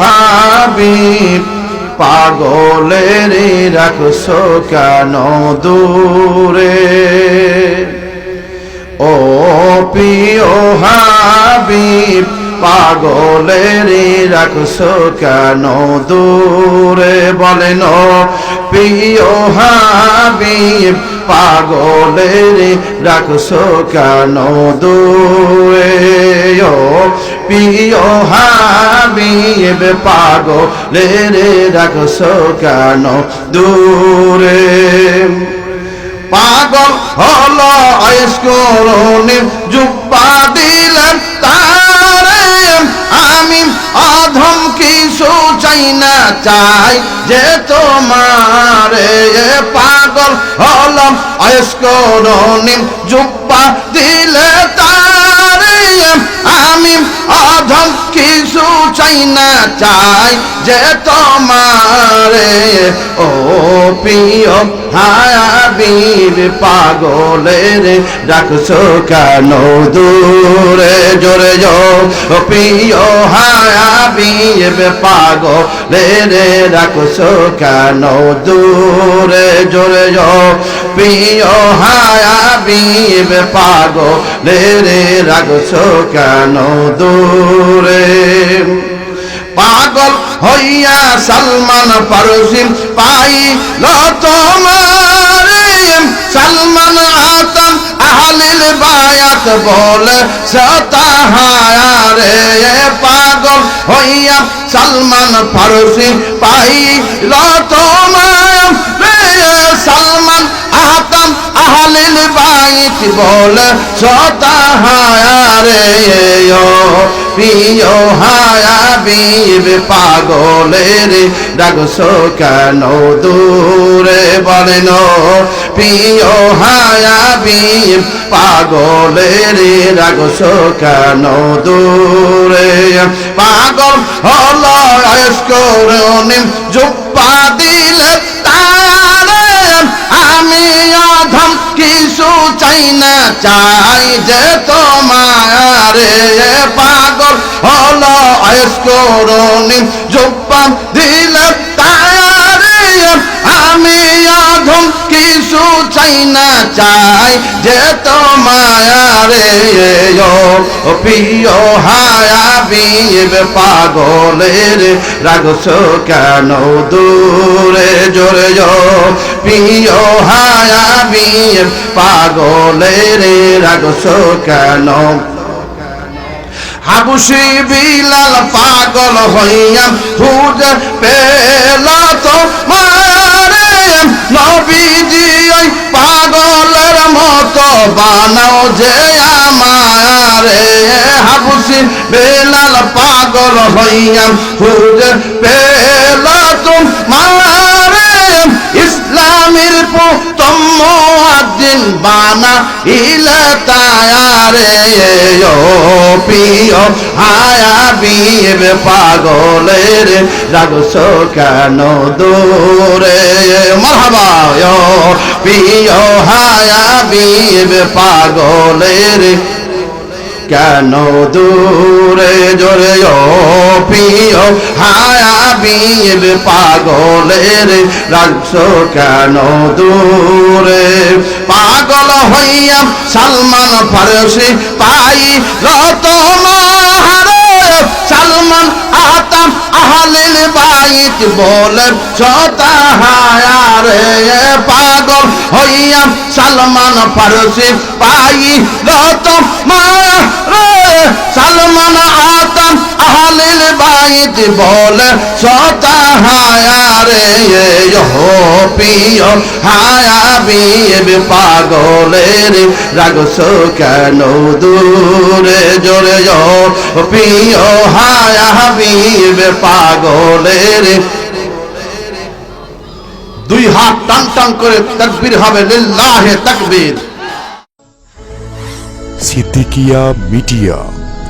হাবিব, পাগলের রাখছো কেন দূরে? ও প্রিয় হাবিব, পাগলের রাখছো কেন দূরে? বলেন প্রিয় হাবিব, পাগলের রাখছো কেন দূরে? প্রিয় হাবিব পাগলের রাখছো কেন? দূরে। পাগল হলো আইসকরণে জুব্বা দিলেন তারে। আমি অধম কিছু চাই না, চাই যে তোমার। পাগল হলো আইসকরণে জুব্বা দিলে তারে আমি অধম কিছু চাই না চাই যে তোমারে ও প্রিয় হাবিব পাগলের রাখছো কেন দূরে জোরে যো ও প্রিয় হাবিব পাগলের রাখছো কেন দূরে জোরে যো প্রিয় হাবিব পাগলের রাখছো কেন দূরে? পাগল হইয়া সালমান পারসিম পাই তোমারে সালমান আতম আহলিল বায়াত বলে সতাহারে পাগল হইয়া সালমান ফারসি পাই তোমারে আহলিল বাইত বলে সতাহারে প্রিয় হায়াবিব পাগলের ডাকছো কেন দূরে বলেন? প্রিয় হায়াবিব পাগলের ডাকছো কেন দূরে? পাগল হল জুব্বা দিলে চাই যে তোমার পাগল হলো আয়স্করণী জুব্বা চাই না চাই যে তোমারে ও প্রিয় হায়াবিব পাগলের, রাগছো কেন দূরে? জোরে প্রিয় হায়াবিব পাগলের, রাগছো কেন? হাবুসি বিলাল পাগল হইয়া খুঁজ পেল তো মারে নবীজি ওই যে আমার হাবুসি বেলাল পাগল হইয়া খুঁজে পেল তোমার ইসলামের প্রথম দিন বানা ইলে তায়ারে ও প্রিয় হায়াবিব পাগলের রাগছো কেন দূরে। মরহাবা প্রিয় হায়াবিব পাগলের, কেন দূরে? জোরে, ও প্রিয় হায়াবিব পাগলের রাখছো কেন দূরে। হইয়া সালমান ফারসি পাই রত সালমান আতাম আহলিল বাইত বলেন সতাহারে পাগল হইয়া সালমান ফারসি পাই রত সালমান আতাম আহলিল বাইত বলে সতাহারে হো প্রিয় হায়াবিব পাগলের রাগছো কেন দূরে জোরে প্রিয় হায়াবিব পাগলের দুই হাত টান টান করে তকবীর হবে লিল্লাহে তাকবীর Siddiqia Media.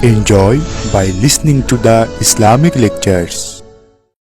Enjoy by listening to the Islamic lectures.